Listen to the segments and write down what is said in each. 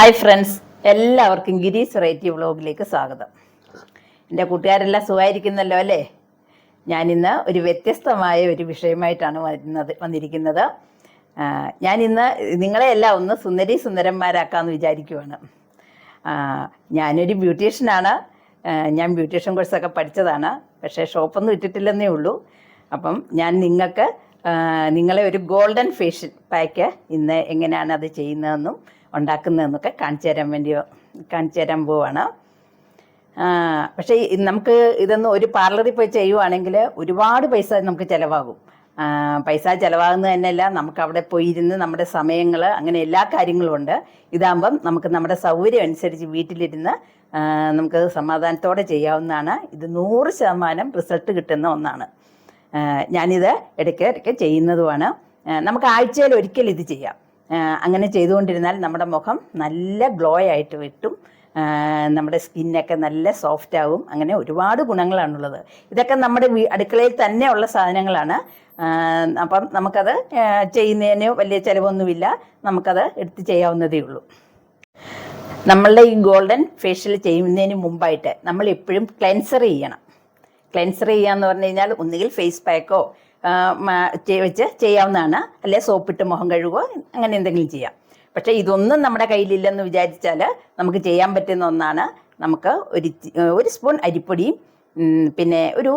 Hi friends എല്ലാവർക്കും ഗിരീസ് variety വ്ളോഗിലേക്ക് സ്വാഗതം. എന്റെ കൂട്ടുകാരെല്ലാം സുഖമായിരിക്കുന്നല്ലോ അല്ലേ? ഞാനിന്ന് ഒരു വ്യത്യസ്തമായ ഒരു വിഷയമായിട്ടാണ് വരുന്നത് വന്നിരിക്കുന്നത്. ഞാനിന്ന് നിങ്ങളെ എല്ലാം ഒന്ന് സുന്ദരി സുന്ദരന്മാരാക്കാമെന്ന് വിചാരിക്കുവാണ്. ഞാനൊരു ബ്യൂട്ടീഷ്യനാണ്. ഞാൻ ബ്യൂട്ടീഷ്യൻ കോഴ്സൊക്കെ പഠിച്ചതാണ്. പക്ഷേ ഷോപ്പൊന്നും ഇട്ടിട്ടില്ലെന്നേ ഉള്ളൂ. അപ്പം ഞാൻ നിങ്ങൾക്ക് നിങ്ങളെ ഒരു ഗോൾഡൻ ഫേഷ്യൽ പാക്ക് ഇന്ന് എങ്ങനെയാണ് അത് ചെയ്യുന്നതെന്നും ഉണ്ടാക്കുന്നതെന്നൊക്കെ കാണിച്ചു തരാൻ വേണ്ടി കാണിച്ചു തരാൻ പോവാണ്. പക്ഷേ നമുക്ക് ഇതൊന്ന് ഒരു പാർലറിൽ പോയി ചെയ്യുവാണെങ്കിൽ ഒരുപാട് പൈസ നമുക്ക് ചിലവാകും. പൈസ ചിലവാകുന്നത് തന്നെയല്ല നമുക്ക് അവിടെ പോയി ഇരുന്ന് നമ്മുടെ സമയങ്ങൾ അങ്ങനെ എല്ലാ കാര്യങ്ങളും ഉണ്ട്. ഇതാകുമ്പം നമുക്ക് നമ്മുടെ സൗകര്യം അനുസരിച്ച് വീട്ടിലിരുന്ന് നമുക്ക് സമാധാനത്തോടെ ചെയ്യാവുന്നതാണ്. ഇത് നൂറ് ശതമാനം റിസൾട്ട് കിട്ടുന്ന ഒന്നാണ്. ഞാനിത് ഇടയ്ക്ക് ഇടയ്ക്ക് ചെയ്യുന്നതുമാണ് നമുക്ക് ആഴ്ചയിൽ ഒരിക്കൽ ഇത് ചെയ്യാം. അങ്ങനെ ചെയ്തുകൊണ്ടിരുന്നാൽ നമ്മുടെ മുഖം നല്ല ഗ്ലോ ആയിട്ട് കിട്ടും ആ, നമ്മുടെ സ്കിന്നൊക്കെ നല്ല സോഫ്റ്റ് ആവും. അങ്ങനെ ഒരുപാട് ഗുണങ്ങളാണുള്ളത്. ഇതൊക്കെ നമ്മുടെ അടുക്കളയിൽ തന്നെ ഉള്ള സാധനങ്ങളാണ് അപ്പം നമുക്കത് ചെയ്യുന്നതിന് വലിയ ചിലവൊന്നുമില്ല. നമുക്കത് എടുത്ത് ചെയ്യാവുന്നതേ ഉള്ളൂ. നമ്മളുടെ ഈ ഗോൾഡൻ ഫേഷ്യൽ ചെയ്യുന്നതിന് മുമ്പായിട്ട് നമ്മൾ എപ്പോഴും ക്ലെൻസർ ചെയ്യണം. ക്ലെൻസർ ചെയ്യുക എന്ന് പറഞ്ഞു കഴിഞ്ഞാൽ ഒന്നുകിൽ ഫേസ് പാക്കോ വെച്ച് ചെയ്യാവുന്നതാണ്. അല്ലെ സോപ്പിട്ട് മുഖം കഴുകുക അങ്ങനെ എന്തെങ്കിലും ചെയ്യാം. പക്ഷേ ഇതൊന്നും നമ്മുടെ കയ്യിലില്ലെന്ന് വിചാരിച്ചാൽ നമുക്ക് ചെയ്യാൻ പറ്റുന്ന ഒന്നാണ് നമുക്ക് ഒരു ഒരു സ്പൂൺ അരിപ്പൊടിയും പിന്നെ ഒരു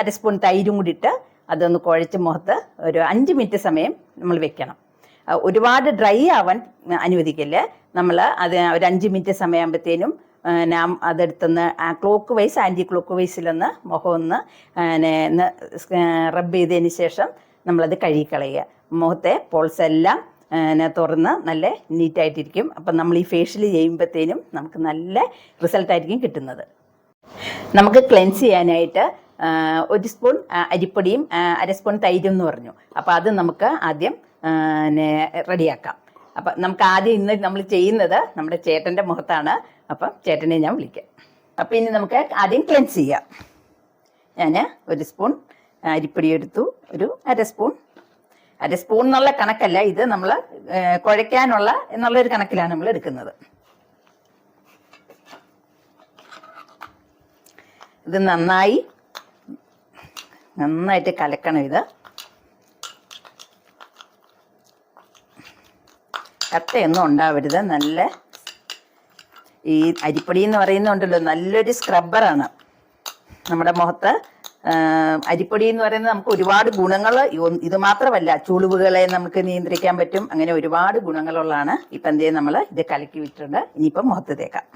അര സ്പൂൺ തൈരും കൂടി ഇട്ട് അതൊന്ന് കുഴച്ച് മുഖത്ത് ഒരു അഞ്ച് മിനിറ്റ് സമയം നമ്മൾ വെക്കണം. ഒരുപാട് ഡ്രൈ ആവാൻ അനുവദിക്കില്ല? നമ്മൾ അത് ഒരു അഞ്ച് മിനിറ്റ് സമയമാകുമ്പോഴത്തേനും നാം അതെടുത്തൊന്ന് ക്ലോക്ക് വൈസ് ആന്റി ക്ലോക്ക് വൈസിലൊന്ന് മുഖം ഒന്ന് റബ്ബ് ചെയ്തതിന് ശേഷം നമ്മളത് കഴുകിക്കളയുക. മുഖത്തെ പോൾസ് എല്ലാം തുറന്ന് നല്ല നീറ്റായിട്ടിരിക്കും. അപ്പം നമ്മൾ ഈ ഫേഷ്യൽ ചെയ്യുമ്പോഴത്തേനും നമുക്ക് നല്ല റിസൾട്ടായിരിക്കും കിട്ടുന്നത്. നമുക്ക് ക്ലെൻസ് ചെയ്യാനായിട്ട് ഒരു സ്പൂൺ അരിപ്പൊടിയും അര സ്പൂൺ തൈരും എന്ന് പറഞ്ഞു. അപ്പോൾ അത് നമുക്ക് ആദ്യം റെഡിയാക്കാം. അപ്പം നമുക്ക് ആദ്യം ഇന്ന് നമ്മൾ ചെയ്യുന്നത് നമ്മുടെ ചേട്ടന്റെ മുഖത്താണ്. അപ്പം ചേട്ടനെ ഞാൻ വിളിക്കാം. അപ്പം ഇനി നമുക്ക് ആദ്യം ക്ലെൻസ് ചെയ്യാം. ഞാൻ ഒരു സ്പൂൺ അരിപ്പൊടി എടുത്തു. ഒരു അര സ്പൂൺ അര സ്പൂൺ എന്നുള്ള കണക്കല്ല ഇത് നമ്മൾ കുഴയ്ക്കാനുള്ള എന്നുള്ളൊരു കണക്കിലാണ് നമ്മൾ എടുക്കുന്നത്. ഇത് നന്നായി നന്നായിട്ട് കലക്കണം ഇത്. കട്ടയൊന്നും ഉണ്ടാവരുത്. നല്ല ഈ അരിപ്പൊടി എന്ന് പറയുന്നുണ്ടല്ലോ നല്ലൊരു സ്ക്രബ്ബറാണ് നമ്മുടെ മുഖത്ത് അരിപ്പൊടി എന്ന് പറയുന്നത് നമുക്ക് ഒരുപാട് ഗുണങ്ങൾ ഇത് മാത്രമല്ല ചുളിവുകളെ നമുക്ക് നിയന്ത്രിക്കാൻ പറ്റും. അങ്ങനെ ഒരുപാട് ഗുണങ്ങളുള്ളതാണ്. ഇപ്പം എന്തേ നമ്മൾ ഇത് കലക്കി വിട്ടിട്ടുണ്ട്. ഇനിയിപ്പം മുഖത്ത് തേക്കാം.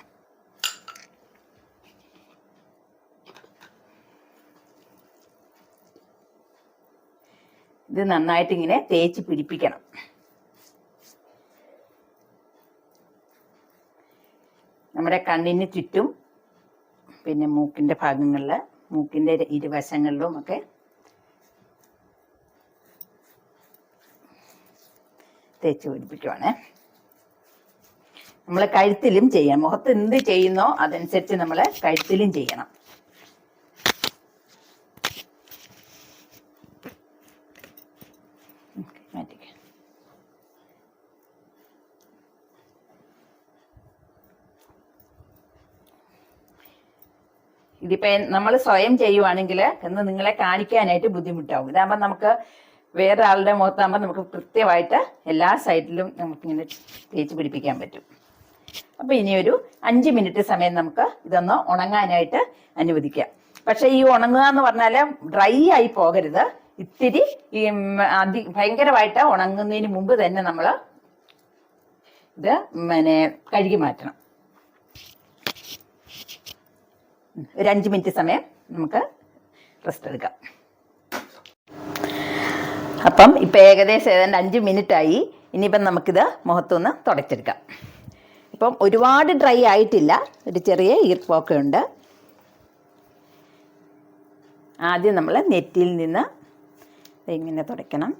ഇത് നന്നായിട്ട് ഇങ്ങനെ തേച്ച് പിടിപ്പിക്കണം. നമ്മുടെ കണ്ണിന് ചുറ്റും പിന്നെ മൂക്കിന്റെ ഭാഗങ്ങളിൽ മൂക്കിന്റെ ഇരുവശങ്ങളിലും ഒക്കെ തേച്ച് പിടിപ്പിക്കുവാണേ. നമ്മൾ കഴുത്തിലും ചെയ്യണം. മുഖത്ത് എന്ത് ചെയ്യുന്നോ അതനുസരിച്ച് നമ്മൾ കഴുത്തിലും ചെയ്യണം. ഇതിപ്പോ നമ്മൾ സ്വയം ചെയ്യുവാണെങ്കിൽ എന്ന് നിങ്ങളെ കാണിക്കാനായിട്ട് ബുദ്ധിമുട്ടാവും. ഇതാകുമ്പോൾ നമുക്ക് വേറെ ആളുടെ മുഖത്താകുമ്പോൾ നമുക്ക് കൃത്യമായിട്ട് എല്ലാ സൈഡിലും നമുക്കിങ്ങനെ തേച്ച് പിടിപ്പിക്കാൻ പറ്റും. അപ്പൊ ഇനി ഒരു അഞ്ച് മിനിറ്റ് സമയം നമുക്ക് ഇതൊന്ന് ഉണങ്ങാനായിട്ട് അനുവദിക്കാം. പക്ഷെ ഈ ഉണങ്ങുക എന്ന് പറഞ്ഞാൽ ഡ്രൈ ആയി പോകരുത്. ഇത്തിരി ഈ അതി ഭയങ്കരമായിട്ട് ഉണങ്ങുന്നതിന് മുമ്പ് തന്നെ നമ്മൾ ഇത് പിന്നെ കഴുകി മാറ്റണം. ഒരു അഞ്ച് മിനിറ്റ് സമയം നമുക്ക് റെസ്റ്റ് എടുക്കാം. അപ്പം ഇപ്പം ഏകദേശം ഏതാണ്ട് അഞ്ച് മിനിറ്റ് ആയി ഇനിയിപ്പം നമുക്കിത് മുഖത്തുനിന്ന് തുടച്ചെടുക്കാം. ഇപ്പം ഒരുപാട് ഡ്രൈ ആയിട്ടില്ല. ഒരു ചെറിയ ഈർപ്പൊക്കെ ഉണ്ട്. ആദ്യം നമ്മൾ നെറ്റിയിൽ നിന്ന് ഇങ്ങനെ തുടയ്ക്കണം.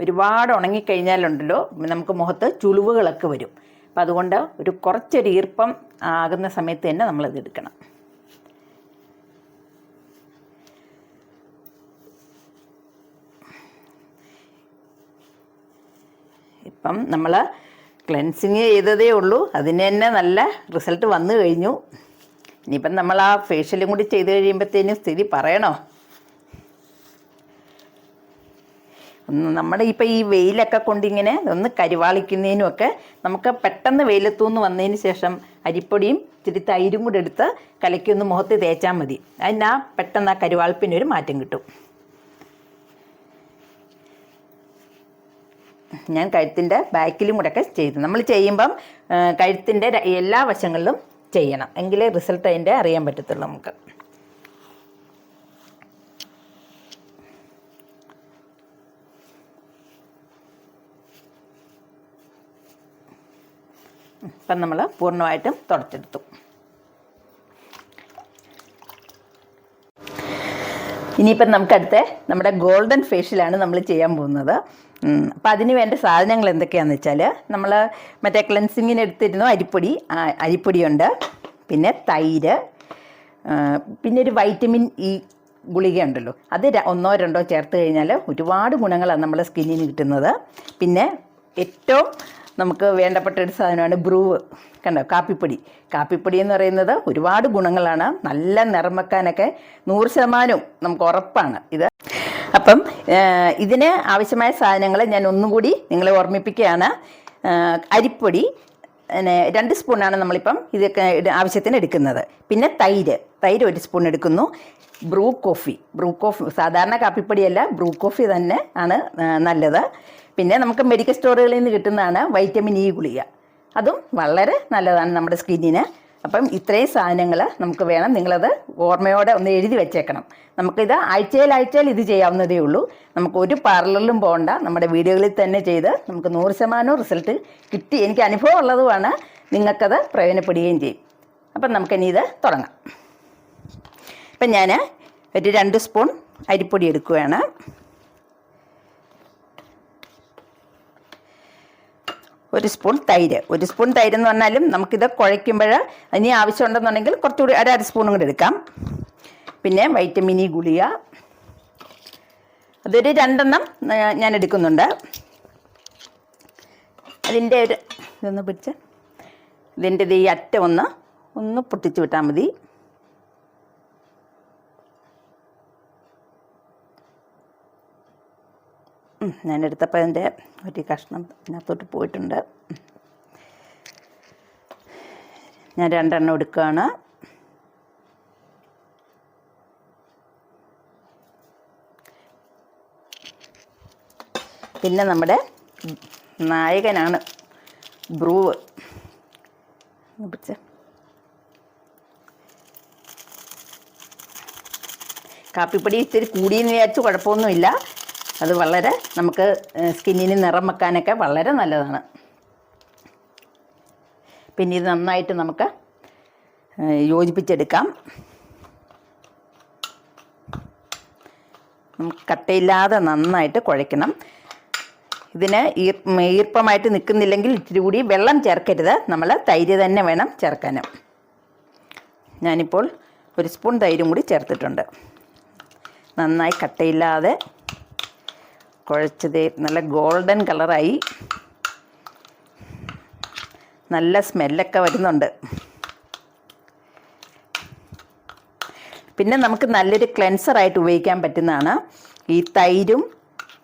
ഒരുപാട് ഉണങ്ങിക്കഴിഞ്ഞാലുണ്ടല്ലോ നമുക്ക് മുഖത്ത് ചുളിവുകളൊക്കെ വരും. അപ്പം അതുകൊണ്ട് ഒരു കുറച്ചൊരു ഈർപ്പം ആകുന്ന സമയത്ത് തന്നെ നമ്മളത് എടുക്കണം. ഇപ്പം നമ്മൾ ക്ലെൻസിങ് ചെയ്തതേ ഉള്ളൂ. അതിന് തന്നെ നല്ല റിസൾട്ട് വന്നു കഴിഞ്ഞു. ഇനിയിപ്പം നമ്മൾ ആ ഫേഷ്യലും കൂടി ചെയ്ത് കഴിയുമ്പോഴത്തേനും സ്ഥിതി പറയണോ? ഒന്ന് നമ്മുടെ ഇപ്പൊ ഈ വെയിലൊക്കെ കൊണ്ടിങ്ങനെ ഒന്ന് കരിവാളിക്കുന്നതിനും ഒക്കെ നമുക്ക് പെട്ടെന്ന് വെയിലത്തുനിന്ന് വന്നതിന് ശേഷം അരിപ്പൊടിയും ഇത്തിരി തൈരും കൂടെ എടുത്ത് കലക്കി ഒന്ന് മുഖത്ത് തേച്ചാൽ മതി. അതിന് ആ പെട്ടെന്ന് ആ കരിവാളിപ്പിനൊരു മാറ്റം കിട്ടും. ഞാൻ കഴുത്തിന്റെ ബാക്കിലും കൂടെ ഒക്കെ ചെയ്തു. നമ്മൾ ചെയ്യുമ്പം കഴുത്തിന്റെ എല്ലാ വശങ്ങളിലും ചെയ്യണം. എങ്കിലേ റിസൾട്ട് അതിന്റെ അറിയാൻ പറ്റത്തുള്ളൂ നമുക്ക്. ഇപ്പം നമ്മൾ പൂർണമായിട്ടും തുടച്ചെടുത്തു. ഇനിയിപ്പം നമുക്കടുത്ത് നമ്മുടെ ഗോൾഡൻ ഫേഷ്യലാണ് നമ്മൾ ചെയ്യാൻ പോകുന്നത്. അപ്പം അതിന് വേണ്ട സാധനങ്ങൾ എന്തൊക്കെയാണെന്ന് വെച്ചാൽ നമ്മൾ മറ്റേ ക്ലെൻസിങ്ങിന് എടുത്തിരുന്നു അരിപ്പൊടി അരിപ്പൊടിയുണ്ട്. പിന്നെ തൈര് പിന്നെ ഒരു വൈറ്റമിൻ ഇ ഗുളിക ഉണ്ടല്ലോ. അത് ഒന്നോ രണ്ടോ ചേർത്ത് കഴിഞ്ഞാൽ ഒരുപാട് ഗുണങ്ങളാണ് നമ്മുടെ സ്കിന്നിന് കിട്ടുന്നത്. പിന്നെ ഏറ്റവും നമുക്ക് വേണ്ടപ്പെട്ട ഒരു സാധനമാണ് ബ്രൂവ്. കണ്ടോ? കാപ്പിപ്പൊടി. കാപ്പിപ്പൊടി എന്ന് പറയുന്നത് ഒരുപാട് ഗുണങ്ങളാണ്. നല്ല നിറം വെക്കാനൊക്കെ നൂറ് ശതമാനവും നമുക്ക് ഉറപ്പാണ് ഇത്. അപ്പം ഇതിന് ആവശ്യമായ സാധനങ്ങൾ ഞാൻ ഒന്നും കൂടി നിങ്ങളെ ഓർമ്മിപ്പിക്കുകയാണ്. അരിപ്പൊടി പിന്നെ രണ്ട് സ്പൂണാണ് നമ്മളിപ്പം ഇതൊക്കെ ആവശ്യത്തിന് എടുക്കുന്നത്. പിന്നെ തൈര്. തൈര് ഒരു സ്പൂൺ എടുക്കുന്നു. Bru coffee. ബ്രൂ കോഫി സാധാരണ കാപ്പിപ്പൊടിയല്ല ബ്രൂ കോഫി തന്നെ ആണ് നല്ലത്. പിന്നെ നമുക്ക് മെഡിക്കൽ സ്റ്റോറുകളിൽ നിന്ന് കിട്ടുന്നതാണ് വൈറ്റമിൻ ഇ ഗുളിക. അതും വളരെ നല്ലതാണ് നമ്മുടെ സ്കിന്നിന് അപ്പം ഇത്രയും സാധനങ്ങൾ നമുക്ക് വേണം. നിങ്ങളത് ഓർമ്മയോടെ ഒന്ന് എഴുതി വെച്ചേക്കണം. നമുക്കിത് ആഴ്ചയിൽ ആഴ്ചയിൽ ഇത് ചെയ്യാവുന്നതേ ഉള്ളൂ. നമുക്ക് ഒരു പാർലറിലും പോകണ്ട നമ്മുടെ വീഡിയോകളിൽ തന്നെ ചെയ്ത് നമുക്ക് നൂറ് ശതമാനവും റിസൾട്ട് കിട്ടി. എനിക്ക് അനുഭവം ഉള്ളതുമാണ് നിങ്ങൾക്കത് പ്രയോജനപ്പെടുകയും ചെയ്യും. അപ്പം നമുക്കിനി ഇത് തുടങ്ങാം. ഇപ്പം ഞാൻ ഒരു രണ്ട് സ്പൂൺ അരിപ്പൊടി എടുക്കുകയാണ്. ഒരു സ്പൂൺ തൈര്. ഒരു സ്പൂൺ തൈര് എന്ന് പറഞ്ഞാലും നമുക്കിത് കുഴയ്ക്കുമ്പോൾ ഇനി ആവശ്യമുണ്ടെന്നുണ്ടെങ്കിൽ കുറച്ചുകൂടി അര സ്പൂണും കൂടി എടുക്കാം. പിന്നെ വൈറ്റമിൻ ഇ ഗുളിക. അതൊരു രണ്ടെണ്ണം ഞാൻ എടുക്കുന്നുണ്ട്. അതിന്റെ ഒരു ഇതൊന്ന് പിടിച്ച്. ഇതിന്റെ ഇത് ഈ അറ്റ ഒന്ന് ഒന്ന് പൊട്ടിച്ചു വിട്ടാൽ മതി. ഞാൻ എടുത്തപ്പോൾ അതിന്റെ ഒരു കഷ്ണം ഇതിനകത്തോട്ട് പോയിട്ടുണ്ട്. ഞാൻ രണ്ടെണ്ണം എടുക്കുകയാണ് പിന്നെ നമ്മുടെ നായകനാണ് ബ്രൂവ്. കാപ്പിപ്പൊടി ഇത്തിരി കൂടിയെന്ന് വിചാരിച്ച് കുഴപ്പമൊന്നുമില്ല. അത് വളരെ നമുക്ക് സ്കിന്നിന് നിറം വെക്കാനൊക്കെ വളരെ നല്ലതാണ്. പിന്നെ ഇത് നന്നായിട്ട് നമുക്ക് യോജിപ്പിച്ചെടുക്കാം. കട്ടയില്ലാതെ നന്നായിട്ട് കുഴയ്ക്കണം. ഇതിന് ഈർ ഈർപ്പമായിട്ട് നിൽക്കുന്നില്ലെങ്കിൽ ഇത്തിരി കൂടി വെള്ളം ചേർക്കരുത്. നമ്മൾ തൈര് തന്നെ വേണം ചേർക്കാനും. ഞാനിപ്പോൾ ഒരു സ്പൂൺ തൈരും കൂടി ചേർത്തിട്ടുണ്ട്. നന്നായി കട്ടയില്ലാതെ കുഴച്ചത് നല്ല ഗോൾഡൻ കളറായി. നല്ല സ്മെല്ലൊക്കെ വരുന്നുണ്ട്. പിന്നെ നമുക്ക് നല്ലൊരു ക്ലെൻസറായിട്ട് ഉപയോഗിക്കാൻ പറ്റുന്നതാണ് ഈ തൈരും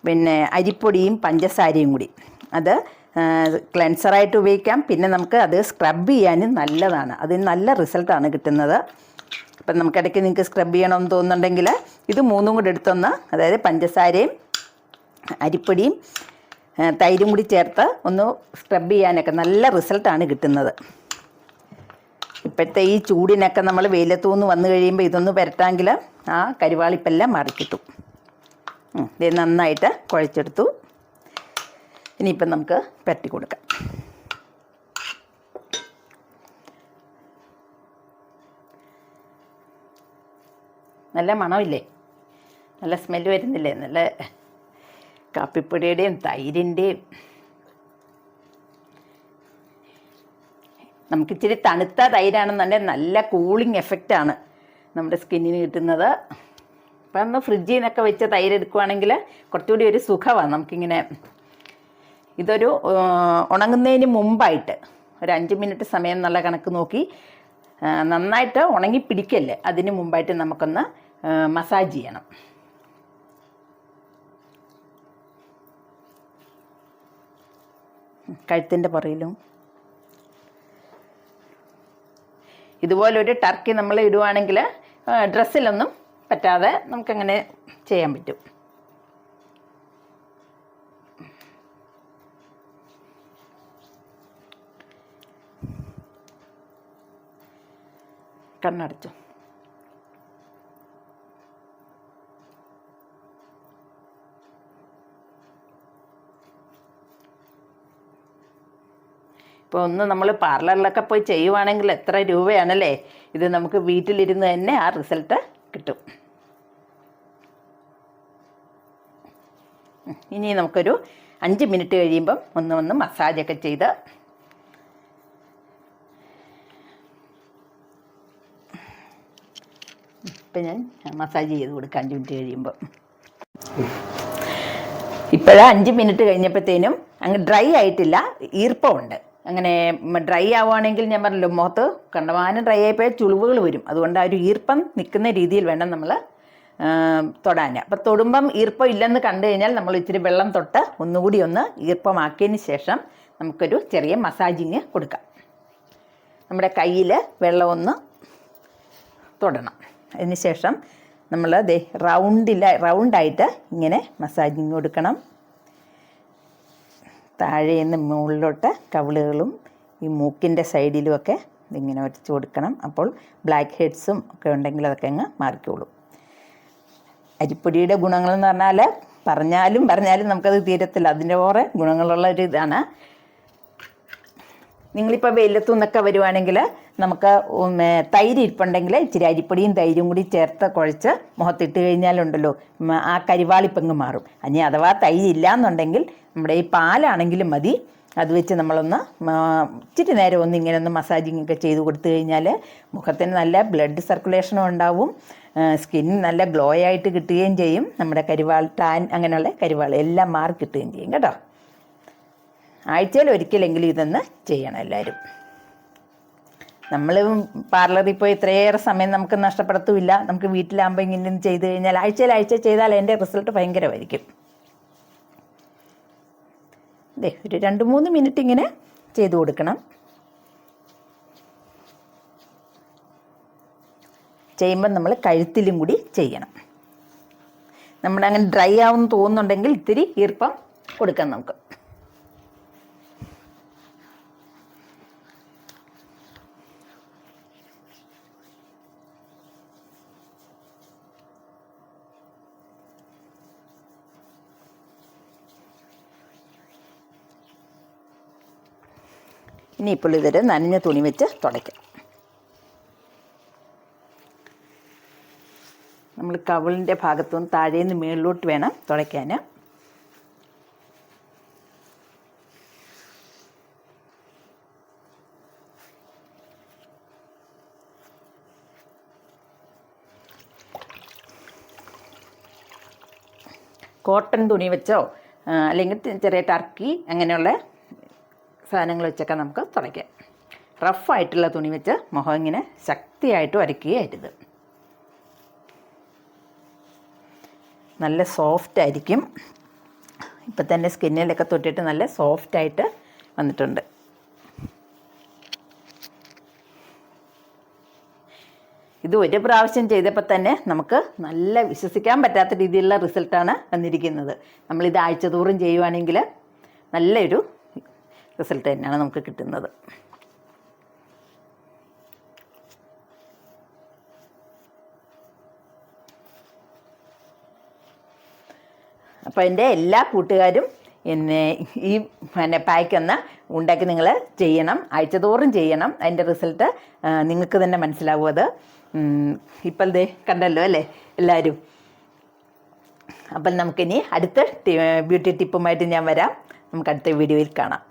പിന്നെ അരിപ്പൊടിയും പഞ്ചസാരയും കൂടി. അത് ക്ലെൻസറായിട്ട് ഉപയോഗിക്കാം. പിന്നെ നമുക്ക് അത് സ്ക്രബ് ചെയ്യാനും നല്ലതാണ്. അതിന് നല്ല റിസൾട്ടാണ് കിട്ടുന്നത്. അപ്പം നമുക്കിടയ്ക്ക് നിങ്ങൾക്ക് സ്ക്രബ് ചെയ്യണമെന്ന് തോന്നുന്നുണ്ടെങ്കിൽ ഇത് മൂന്നും കൂടി എടുത്തൊന്ന് അതായത് പഞ്ചസാരയും അരിപ്പൊടിയും തൈരും കൂടി ചേർത്ത് ഒന്ന് സ്ക്രബ് ചെയ്യാനൊക്കെ നല്ല റിസൾട്ടാണ് കിട്ടുന്നത്. ഇപ്പോഴത്തെ ഈ ചൂടിനൊക്കെ നമ്മൾ വെയിലത്തു നിന്ന് വന്നു കഴിയുമ്പോൾ ഇതൊന്ന് പുരട്ടാമെങ്കിൽ ആ കരിവാളിപ്പെല്ലാം മാറിക്കിട്ടും. ഇത് നന്നായിട്ട് കുഴച്ചെടുത്തു. ഇനിയിപ്പം നമുക്ക് പരട്ടി കൊടുക്കാം. നല്ല മണമില്ലേ? നല്ല സ്മെല്ല് വരുന്നില്ലേ? നല്ല കാപ്പിപ്പൊടിയുടെയും തൈരിന്റെയും. നമുക്ക് ഇച്ചിരി തണുത്ത തൈരാണെന്നുണ്ടെങ്കിൽ നല്ല കൂളിംഗ് എഫക്റ്റാണ് നമ്മുടെ സ്കിന്നിന് കിട്ടുന്നത്. അപ്പം ഒന്ന് ഫ്രിഡ്ജിൽ നിന്നൊക്കെ വെച്ച് തൈരെടുക്കുവാണെങ്കിൽ കുറച്ചുകൂടി ഒരു സുഖമാണ് നമുക്കിങ്ങനെ. ഇതൊരു ഉണങ്ങുന്നതിന് മുമ്പായിട്ട് ഒരു അഞ്ച് മിനിറ്റ് സമയം എന്നുള്ള കണക്ക് നോക്കി നന്നായിട്ട് ഉണങ്ങി പിടിക്കല്ലേ? അതിന് മുമ്പായിട്ട് നമുക്കൊന്ന് മസാജ് ചെയ്യണം. കഴുത്തിന്റെ പുറയിലും. ഇതുപോലൊരു ടർക്കി നമ്മൾ ഇടുവാണെങ്കിൽ ഡ്രസ്സിലൊന്നും പറ്റാതെ നമുക്കങ്ങനെ ചെയ്യാൻ പറ്റും. കണ്ണടച്ചു. ഇപ്പോൾ ഒന്ന് നമ്മൾ പാർലറിലൊക്കെ പോയി ചെയ്യുവാണെങ്കിൽ എത്ര രൂപയാണല്ലേ? ഇത് നമുക്ക് വീട്ടിലിരുന്ന് തന്നെ ആ റിസൾട്ട് കിട്ടും. ഇനി നമുക്കൊരു അഞ്ച് മിനിറ്റ് കഴിയുമ്പം ഒന്ന് ഒന്ന് മസാജൊക്കെ ചെയ്ത് ഇപ്പം ഞാൻ മസാജ് ചെയ്ത് കൊടുക്കാം അഞ്ച് മിനിറ്റ് കഴിയുമ്പോൾ ഇപ്പോഴാ അഞ്ച് മിനിറ്റ് കഴിഞ്ഞപ്പോഴത്തേനും അങ്ങ് ഡ്രൈ ആയിട്ടില്ല ഈർപ്പമുണ്ട്. അങ്ങനെ ഡ്രൈ ആവുകയാണെങ്കിൽ ഞാൻ പറഞ്ഞല്ലോ മുഖത്ത് കണ്ടമാനം ഡ്രൈ ആയിപ്പോയ ചുളിവുകൾ വരും. അതുകൊണ്ട് ആ ഒരു ഈർപ്പം നിൽക്കുന്ന രീതിയിൽ വേണം നമ്മൾ തൊടാൻ. അപ്പം തൊടുമ്പം ഈർപ്പം ഇല്ലെന്ന് കണ്ടു കഴിഞ്ഞാൽ നമ്മൾ ഇച്ചിരി വെള്ളം തൊട്ട് ഒന്നുകൂടി ഒന്ന് ഈർപ്പമാക്കിയതിന് ശേഷം നമുക്കൊരു ചെറിയ മസാജിങ് കൊടുക്കാം. നമ്മുടെ കയ്യിൽ വെള്ളം ഒന്ന് തൊടണം. അതിന് ശേഷം നമ്മൾ ദേ റൗണ്ടില റൗണ്ടായിട്ട് ഇങ്ങനെ മസാജിങ് കൊടുക്കണം. താഴെ നിന്ന് മുകളിലോട്ട് കവിളുകളും ഈ മൂക്കിന്റെ സൈഡിലുമൊക്കെ ഇതിങ്ങനെ ഒരച്ച് കൊടുക്കണം. അപ്പോൾ ബ്ലാക്ക് ഹെഡ്സും ഒക്കെ ഉണ്ടെങ്കിൽ അതൊക്കെ അങ്ങ് മാറിക്കോളും. അരിപ്പൊടിയുടെ ഗുണങ്ങളെന്ന് പറഞ്ഞാൽ പറഞ്ഞാലും പറഞ്ഞാലും നമുക്കത് തീരത്തില്ല. അതിന്റെ ഓറെ ഗുണങ്ങളുള്ള ഒരു ഇതാണ്. നിങ്ങളിപ്പോൾ വെയിലത്തു നിന്നൊക്കെ വരുവാണെങ്കിൽ നമുക്ക് തൈര് ഇരിപ്പുണ്ടെങ്കിൽ ഇച്ചിരി അരിപ്പൊടിയും തൈരും കൂടി ചേർത്ത് കുഴച്ച് മുഖത്തിട്ട് കഴിഞ്ഞാലുണ്ടല്ലോ. ആ കരിവാളിപ്പങ്ങ് മാറും. ഇനി അഥവാ തൈര് എന്നുണ്ടെങ്കിൽ നമ്മുടെ ഈ പാലാണെങ്കിലും മതി. അത് വെച്ച് നമ്മളൊന്ന് ഇച്ചിരി നേരം ഒന്ന് ഇങ്ങനെ ഒന്ന് മസാജിങ് ഒക്കെ ചെയ്ത് കൊടുത്തു കഴിഞ്ഞാൽ മുഖത്തിന് നല്ല ബ്ലഡ് സർക്കുലേഷനും ഉണ്ടാവും. സ്കിൻ നല്ല ഗ്ലോ ആയിട്ട് കിട്ടുകയും ചെയ്യും. നമ്മുടെ കരിവാൾ ടാൻ അങ്ങനെയുള്ള കരിവാൾ എല്ലാം മാർക്ക് കിട്ടുകയും ചെയ്യും കേട്ടോ. ആഴ്ചയിൽ ഒരിക്കലെങ്കിലും ഇതൊന്ന് ചെയ്യണം എല്ലാവരും. നമ്മൾ പാർലറിൽ പോയി ഇത്രയേറെ സമയം നമുക്ക് നഷ്ടപ്പെടുത്തുമില്ല. നമുക്ക് വീട്ടിലാകുമ്പോൾ ഇങ്ങനെ ചെയ്ത് കഴിഞ്ഞാൽ ആഴ്ചയിൽ ആഴ്ച ചെയ്താൽ എന്റെ റിസൾട്ട് ഭയങ്കരമായിരിക്കും. ദേ ഒരു രണ്ട് മൂന്ന് മിനിറ്റ് ഇങ്ങനെ ചെയ്ത് കൊടുക്കണം. ചെയ്യുമ്പോൾ നമ്മൾ കഴുത്തിലും കൂടി ചെയ്യണം. നമ്മുടെ അങ്ങനെ ഡ്രൈ ആവുമെന്ന് തോന്നുന്നുണ്ടെങ്കിൽ ഇത്തിരി ഈർപ്പം കൊടുക്കാം നമുക്ക്. ഇനിയിപ്പോൾ ഇതൊരു നനഞ്ഞ തുണി വെച്ച് തുടയ്ക്കാം. നമ്മൾ കവിളിന്റെ ഭാഗത്തുനിന്ന് താഴേന്ന് മുകളിലോട്ട് വേണം തുടയ്ക്കാൻ. കോട്ടൺ തുണി വെച്ചോ അല്ലെങ്കിൽ ചെറിയ ടർക്കി അങ്ങനെയുള്ള സാധനങ്ങൾ വെച്ചൊക്കെ നമുക്ക് തുടയ്ക്കാം. റഫായിട്ടുള്ള തുണി വെച്ച് മുഖം ഇങ്ങനെ ശക്തിയായിട്ട് വരയ്ക്കുകയായിരുത് നല്ല സോഫ്റ്റ് ആയിരിക്കും. ഇപ്പം തന്നെ സ്കിന്നിലൊക്കെ തൊട്ടിട്ട് നല്ല സോഫ്റ്റായിട്ട് വന്നിട്ടുണ്ട്. ഇത് ഒരു പ്രാവശ്യം ചെയ്തപ്പോൾ തന്നെ നമുക്ക് നല്ല വിശ്വസിക്കാൻ പറ്റാത്ത രീതിയിലുള്ള റിസൾട്ടാണ് വന്നിരിക്കുന്നത്. നമ്മളിത് ആഴ്ച തോറും ചെയ്യുവാണെങ്കിൽ നല്ലൊരു റിസൾട്ട് തന്നെയാണ് നമുക്ക് കിട്ടുന്നത്. അപ്പോൾ എന്റെ എല്ലാ കൂട്ടുകാരും എന്നെ ഈ പിന്നെ പായ്ക്കൊന്ന് ഉണ്ടാക്കി നിങ്ങൾ ചെയ്യണം ആഴ്ചതോറും ചെയ്യണം. അതിന്റെ റിസൾട്ട് നിങ്ങൾക്ക് തന്നെ മനസ്സിലാവും അത്. ഇപ്പം ഇതേ കണ്ടല്ലോ അല്ലേ എല്ലാവരും? അപ്പം നമുക്കിനി അടുത്ത ബ്യൂട്ടി ടിപ്പുമായിട്ട് ഞാൻ വരാം. നമുക്ക് അടുത്ത വീഡിയോയിൽ കാണാം.